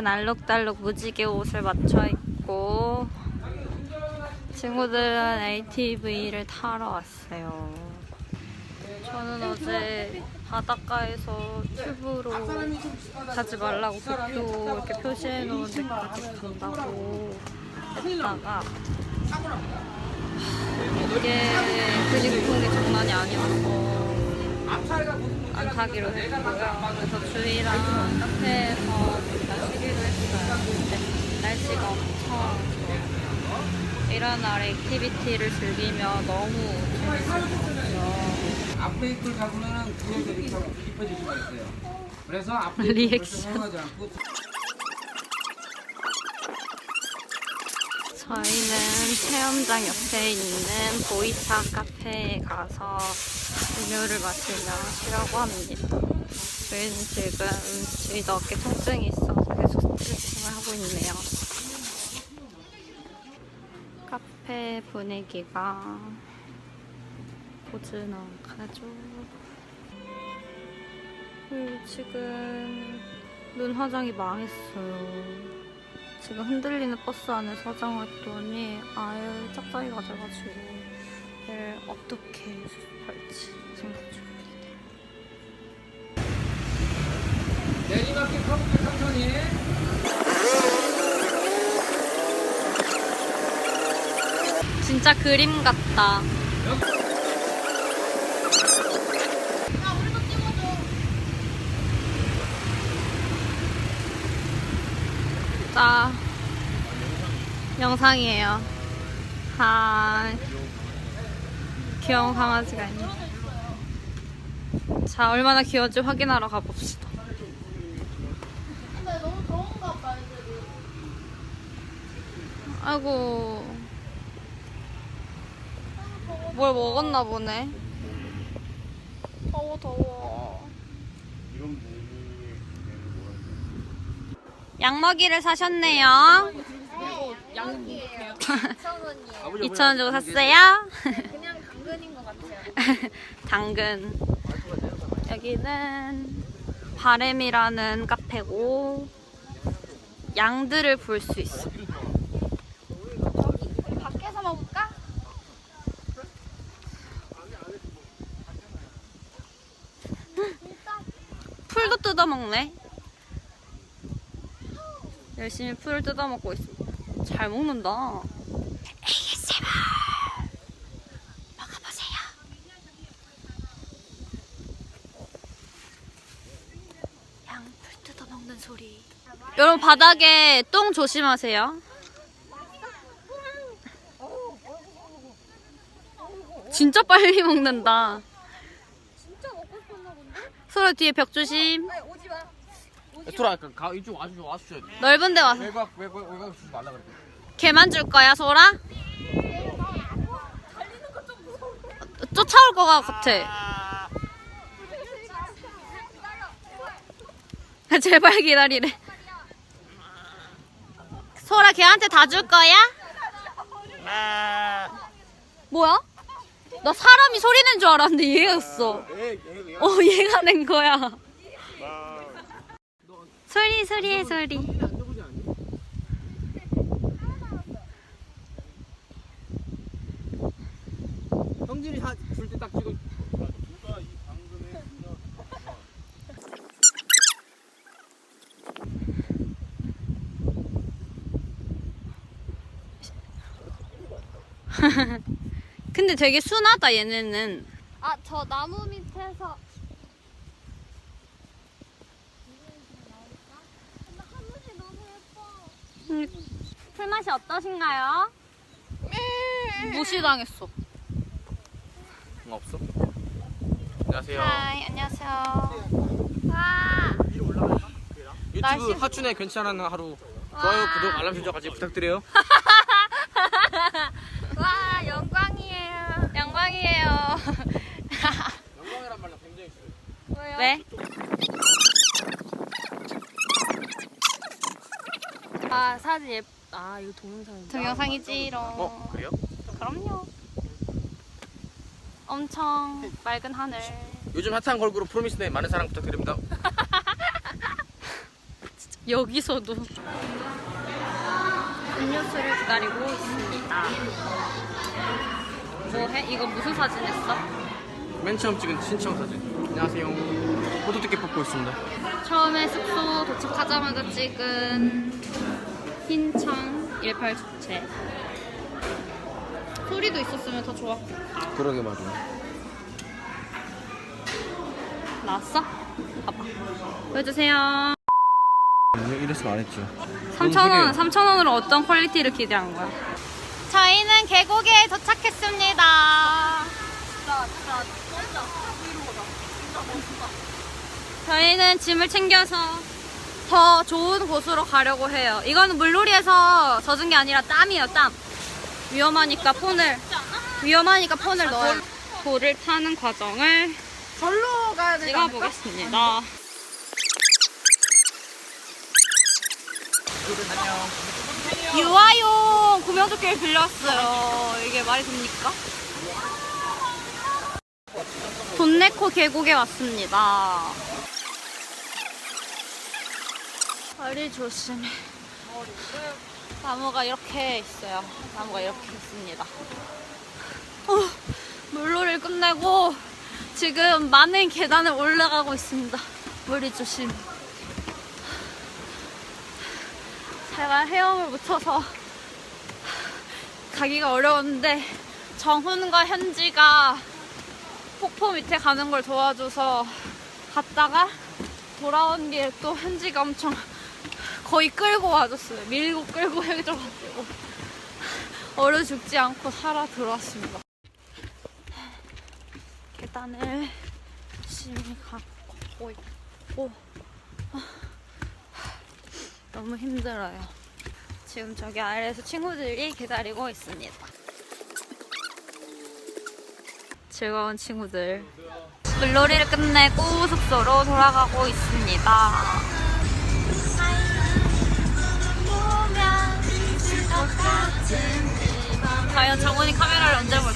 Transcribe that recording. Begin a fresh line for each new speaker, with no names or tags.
오늘은 알록달록 무지개 옷을 맞춰 입고 친구들은 ATV를 타러 왔어요. 저는 어제 바닷가에서 튜브로 가지 말라고 도쿄 이렇게 표시해 놓은 데까지 간다고 했다가 이게 근육통이 장난이 아니어서 안 타기로 했고요. 그래서 주희랑 카페에서 쉬기로 했어요. 근데 날씨가 엄청 좋아요. 이런 날 액티비티를 즐기며 너무 재밌었거든요.
앞에 입을 잡으면은 뒤에서 이렇게 하고 뒤집어질 수가 있어요. 그래서 앞에
리액션.
않고
저희는 체험장 옆에 있는 보이차 카페에 가서 음료를 마시며 쉬려고 합니다. 저희는 지금 주위도 어깨 통증이 있어서 계속 스트레칭을 하고 있네요. 카페 분위기가 고즈넉하죠. 음, 지금 눈 화장이 망했어요. 지금 흔들리는 버스 안에서 화장을 했더니 아예 짝짝이가 돼가지고 얘를 어떻게 수습할지 진짜 그림 같다. 자, 영상이에요. 하이. 귀여운 강아지가 있네. 자, 얼마나 귀여운지 확인하러 가봅시다.
근데 너무 더운가 봐, 애들이.
아이고. 뭘 먹었나 보네. 더워, 더워. 양먹이를 사셨네요.
2,000원이에요.
2,000원 주고 샀어요?
그냥 당근인 것 같아요.
당근. 여기는 바램이라는 카페고 양들을 볼 수 있어.
우리 밖에서 먹을까?
풀도 뜯어 먹네. 열심히 풀을 뜯어 먹고 있어. 잘 먹는다. ASMR 먹어보세요. 양풀 뜯어 먹는 소리. 여러분 바닥에 똥 조심하세요. 진짜 빨리 먹는다. 소라 뒤에 벽 조심.
아니, 오지 마.
토라 그가 이쪽 와주 와주셔야 돼.
넓은 데 와서.
외곽 외곽 외곽 주지 말라 그래.
걔만 줄 거야, 소라? 쫓아올 것 같아. 제발 기다리래. 소라 걔한테 다 줄 거야? 뭐야? 나 사람이 소리 낸 줄 알았는데 얘였어. 어, 얘가 낸 거야. 소리, 소리해, 소리.
형진이 줄때 딱 찍어.
근데 되게 순하다, 얘네는.
아, 저 나무 밑에서. 근데 하늘이 너무 예뻐.
풀맛이 어떠신가요? 무시당했어.
응 없어? 안녕하세요.
하이, 안녕하세요.
와.
유튜브
날씨-
하춘의 괜찮은 하루 좋아요 구독 알람 설정 같이 부탁드려요.
와, 영광이에요.
영광이란 말로 굉장히 싫어.
뭐요?
왜?
아, 사진 예쁘. 아, 이거 동영상인가?
동영상이지롱.
어 그래요?
그럼요. 엄청 맑은 하늘.
요즘 핫한 걸그룹 프로미스네 많은 사랑 부탁드립니다.
여기서도 음료수를 기다리고 있습니다. 뭐해? 이거 무슨 사진 했어?
맨 처음 찍은 신청 사진. 안녕하세요. 포토티켓 뽑고 있습니다.
처음에 숙소 도착하자마자 찍은 흰창 18 주체. 소리도 있었으면 더 좋았겠다.
그러게 말이야.
나왔어? 봐봐. 보여주세요.
이랬으면 안 했죠.
3,000원, 3,000원으로 어떤 퀄리티를 기대한 거야? 저희는 계곡에 도착했습니다. 저희는 짐을 챙겨서 더 좋은 곳으로 가려고 해요. 이거는 물놀이에서 젖은 게 아니라 땀이에요, 땀. 위험하니까 폰을, 위험하니까 폰을 넣어요. 돌을 타는 과정을
절로 가야 되지?
찍어보겠습니다. 유아용 구명조끼를 빌렸어요. 이게 말이 됩니까? 돈네코 계곡에 왔습니다. 다리 조심해. 나무가 이렇게 있어요. 나무가 이렇게 있습니다. 어, 물놀이를 끝내고 지금 많은 계단을 올라가고 있습니다. 머리 조심. 제가 헤엄을 묻혀서 가기가 어려웠는데 정훈과 현지가 폭포 밑에 가는 걸 도와줘서 갔다가 돌아온 길에 또 현지가 엄청 거의 끌고 와줬어요. 밀고 끌고 해줘가지고 얼어 죽지 않고 살아 들어왔습니다. 계단을 열심히 걷고 있고 아, 너무 힘들어요. 지금 저기 아래에서 친구들이 기다리고 있습니다. 즐거운 친구들. 물놀이를 끝내고 숙소로 돌아가고 있습니다. 과연 정훈이 카메라를 언제 볼까?